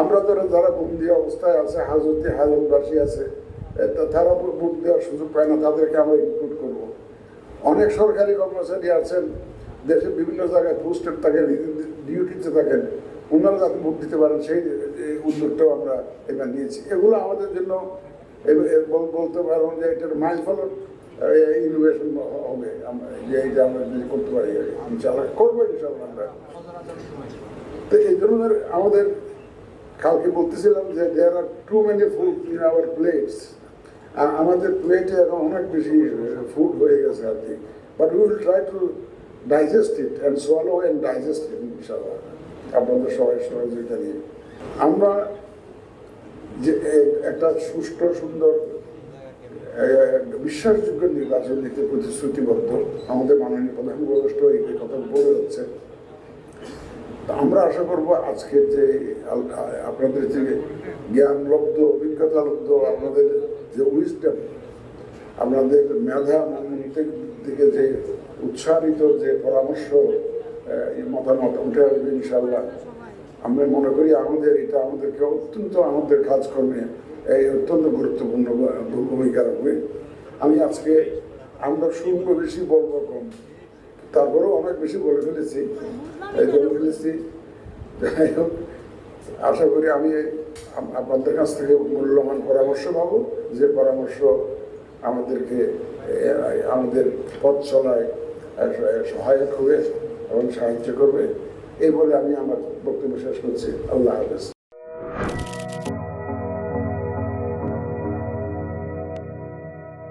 আমরা ধরো, যারা বন্দি অবস্থায় আছে, হাজতে হাজতবাসী আছে তারা ভোট দেওয়ার সুযোগ পায় না, তাদেরকে আমরা ইনক্লুড করব। অনেক সরকারি কর্মচারী আছেন, দেশের বিভিন্ন জায়গায় পোস্টেড থাকেন ডিউটিতে থাকেন ওনারা যাতে ভোট দিতে পারেন, সেই উদ্যোগটাও আমরা এবার নিয়েছি। এগুলো আমাদের জন্য বলতে পারব যে এটার মাইল ফলক ইনোভেশন হবে, আমরা, যে এইটা আমরা যদি করতে পারি ইনশাল্লাহ করব ইনশাল্লাহ আমরা। তো এই ধরনের আমাদের কালকে বলতেছিলাম যে there are too many food in our plates আমাদের প্লেটে এখন অনেক বেশি ফুড হয়ে গেছে আর কি। But will try to digest it and swallow and digest it ইনশাল্লাহ আপনাদের সবাই সহযোগিতা নিয়ে। আমরা যে একটা সুষ্ঠু, সুন্দর বিশ্বাসযোগ্য নির্বাচন দিতে প্রতিশ্রুতিবদ্ধ। আমাদের মাননীয় প্রধান উপদেষ্টা এই কথা আমরা আশা করব আজকের যে আপনাদের যে জ্ঞানলব্ধ, অভিজ্ঞতালব্ধ আপনাদের যে উইজডম আপনাদের মেধা মনন্তের দিকে যে উৎসাহিত যে পরামর্শ মতামত উঠে আসবে ইনশাল্লাহ আমরা মনে করি আমাদের, এটা আমাদেরকে অত্যন্ত আমাদের কাজকর্মে এই অত্যন্ত গুরুত্বপূর্ণ ভূমিকা রাখবে। আমি আজকে আমরা শুনব বেশি বলব কম, তারপরেও অনেক বেশি বলে ফেলেছি। বলে ফেলেছি। যাই হোক, আশা করি আমি আপনাদের কাছ থেকে মূল্যবান পরামর্শ পাবো, যে পরামর্শ আমাদেরকে আমাদের পথ চলায় সহায়ক হবে এবং সাহায্য করবে। এই বলে আমি আমার বক্তব্য শেষ করছি। আল্লাহ হাফেজ।